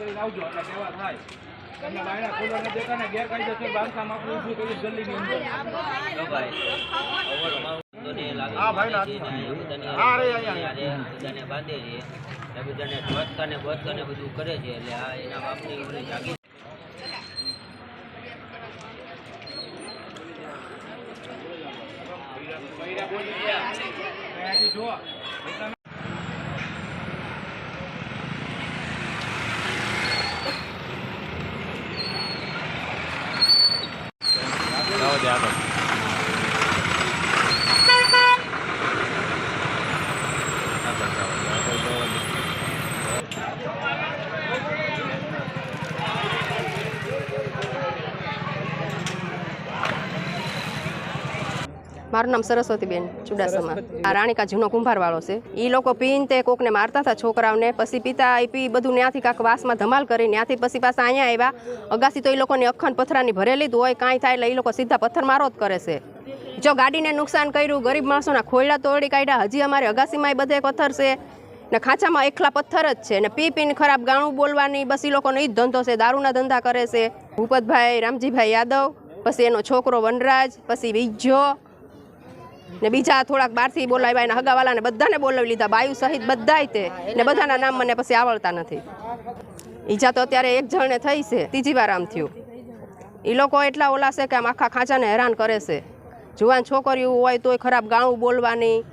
કરીને આવજો એટલે કહેવા થાય. તમને બાયણા દેતા ને ગેરકાયદેસર બાંધકામ આપણું ઊભું કર્યું જલ્દીની અંદર હા ભાઈ હા રે બધાને બાંધે છે બધાને ધ્વજકા ને બચકા ને બધું કરે છે એટલે આ એના બાપની ઓલી જાગીર અહીંયાથી જુઓ એટલા મારું નામ સરસ્વતીબેન ચુડાસમા આ રાણીકા જૂનો કુંભારવાળો છે. એ લોકો પીને તે કોકને મારતા હતા છોકરાઓને પછી પિતા એ પી બધું ત્યાંથી કાંક વાસમાં ધમાલ કરી ત્યાંથી પછી પાછા અહીંયા આવ્યા. અગાસી તો એ લોકોની અખંડ પથરાની ભરેલી જ હોય કાંઈ થાય એટલે એ લોકો સીધા પથ્થર મારો જ કરે છે. જો ગાડીને નુકસાન કર્યું ગરીબ માણસોના ખોયડા તોડી કાઢ્યા હજી અમારે અગાસીમાં બધે પથ્થર છે. ને ખાંચામાં એકલા પથ્થર જ છે. ને પી પીને ખરાબ ગાણું બોલવાની બસ એ લોકોનો એ જ ધંધો છે દારૂના ધંધા કરે છે. ભૂપતભાઈ રામજીભાઈ યાદવ પછી એનો છોકરો વનરાજ પછી વિજ્જો ને બીજા થોડાક બહારથી બોલાવ્યા એના હગાવાલાને બધાને બોલાવી લીધા. બાયુ સહિત બધા તે. ને બધાના નામ મને પછી આવડતા નથી. ઈજા તો અત્યારે એક જણને થઈ છે. ત્રીજી વાર આમ થયું. એ લોકો એટલા ઓલા છે કે આમ આખા ખાંચાને હેરાન કરે છે. જુવાન છોકરીઓ હોય તોય ખરાબ ગાણું બોલવાની